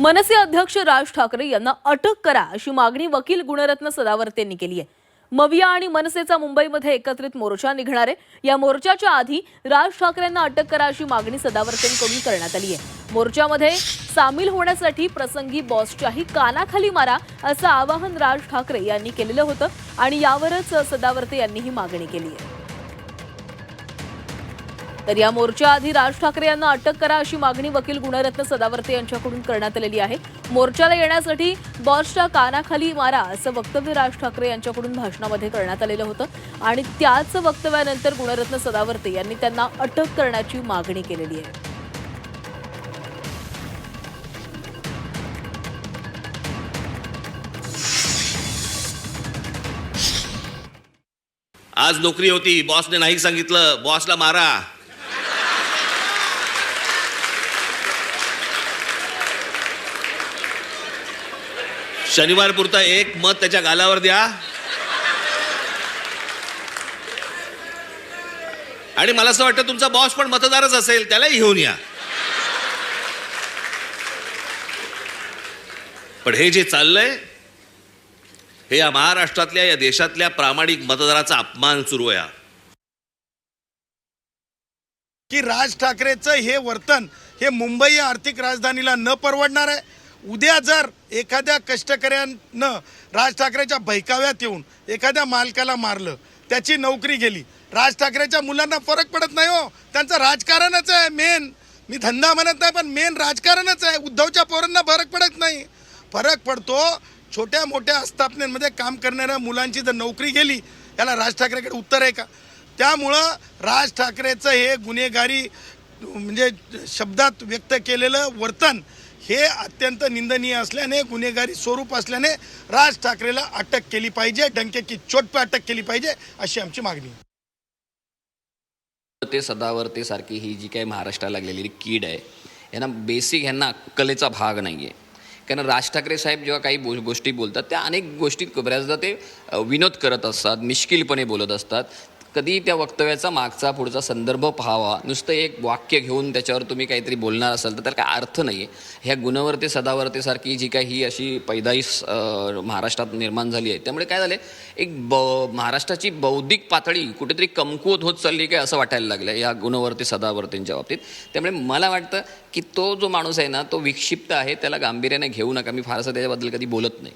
मनसे अध्यक्ष राज ठाकरे यांना अटक करा अशी मागणी वकील गुणरत्न सदावर्तेंनी केली आहे. मविया आणि मनसेचा मुंबईमध्ये एकत्रित मोर्चा निघणार आहे. या मोर्चाच्या आधी राज ठाकरेंना अटक करा अशी मागणी सदावर्तेंकडून करण्यात आली आहे. मोर्चामध्ये सामील होण्यासाठी प्रसंगी बॉसच्याही कानाखाली मारा असं आवाहन राज ठाकरे यांनी केलेलं होतं आणि यावरच सदावर्ते यांनी ही मागणी केली आहे. तर या मोर्चाआधी राज ठाकरे यांना अटक करा अशी मागणी वकील गुणरत्न सदावर्ते यांच्याकडून करण्यात आलेली आहे. मोर्चाला येण्यासाठी बॉसच्या कानाखाली मारा असं वक्तव्य राज ठाकरे यांच्याकडून भाषणामध्ये करण्यात आलेलं होतं. आणि त्याच वक्तव्यानंतर गुणरत्न सदावर्ते यांनी त्यांना अटक करण्याची मागणी केलेली आहे. आज नोकरी होती. बॉसने नाही सांगितलं. बॉसला मारा. शनिवार पुरता एक मत त्याच्या गालावर द्या. आणि मला असं वाटतं तुमचा बॉस पण मतदारच असेल त्यालाही घेऊन या. पण हे जे चाललंय हे या महाराष्ट्रातल्या या देशातल्या प्रामाणिक मतदाराचा अपमान सुरू आहे. की राज ठाकरेचं हे वर्तन हे मुंबई आर्थिक राजधानीला न परवडणार आहे? उद्या जर एखाद्या कष्टकऱ्यानं राज ठाकरेच्या भैकाव्यात येऊन एखाद्या मालकाला मारलं त्याची नोकरी गेली राज ठाकरेच्या मुलांना फरक पडत नाही हो. त्यांचं राजकारणच आहे मेन मी धंदा म्हणत नाही पण मेन राजकारणच आहे. उद्धवच्या पोरांना फरक पडत नाही. फरक पडतो छोट्या मोठ्या आस्थापनेमध्ये काम करणाऱ्या मुलांची जर नोकरी गेली याला राज ठाकरेकडे उत्तर आहे का? त्यामुळं राज ठाकरेचं हे गुन्हेगारी म्हणजे शब्दात व्यक्त केलेलं वर्तन हे अत्यंत निंदनीय असल्याने गुन्हेगारी स्वरूप असल्याने राज ठाकरेला अटक केली पाहिजे डंकेची चोट अटक केली पाहिजे अशी आमची मागणी. ते सदावर्ते सारखी ही जी काही महाराष्ट्राला लागलेली कीड आहे यांना बेसिक ह्यांना अक्कलेचा भाग नाही आहे कारण राज ठाकरे साहेब जेव्हा काही बो गोष्टी बोलतात त्या अनेक गोष्टी बऱ्याचदा ते विनोद करत असतात मिश्किलपणे बोलत असतात. कधी त्या वक्तव्याचा मागचा पुढचा संदर्भ पाहावा. नुसतं एक वाक्य घेऊन त्याच्यावर तुम्ही काहीतरी बोलणार असाल तर त्याला काय अर्थ नाही आहे ह्या गुणवर्ते सदावर्तेसारखी जी काही ही अशी पैदाईस महाराष्ट्रात निर्माण झाली आहे. त्यामुळे काय झालं एक ब महाराष्ट्राची बौद्धिक पातळी कुठेतरी कमकुवत होत चालली काय असं वाटायला लागलं या गुणवर्ते सदावर्तेंच्या बाबतीत. त्यामुळे मला वाटतं की तो जो माणूस आहे ना तो विक्षिप्त आहे. त्याला गांभीर्याने घेऊ नका. मी फारसं त्याच्याबद्दल कधी बोलत नाही.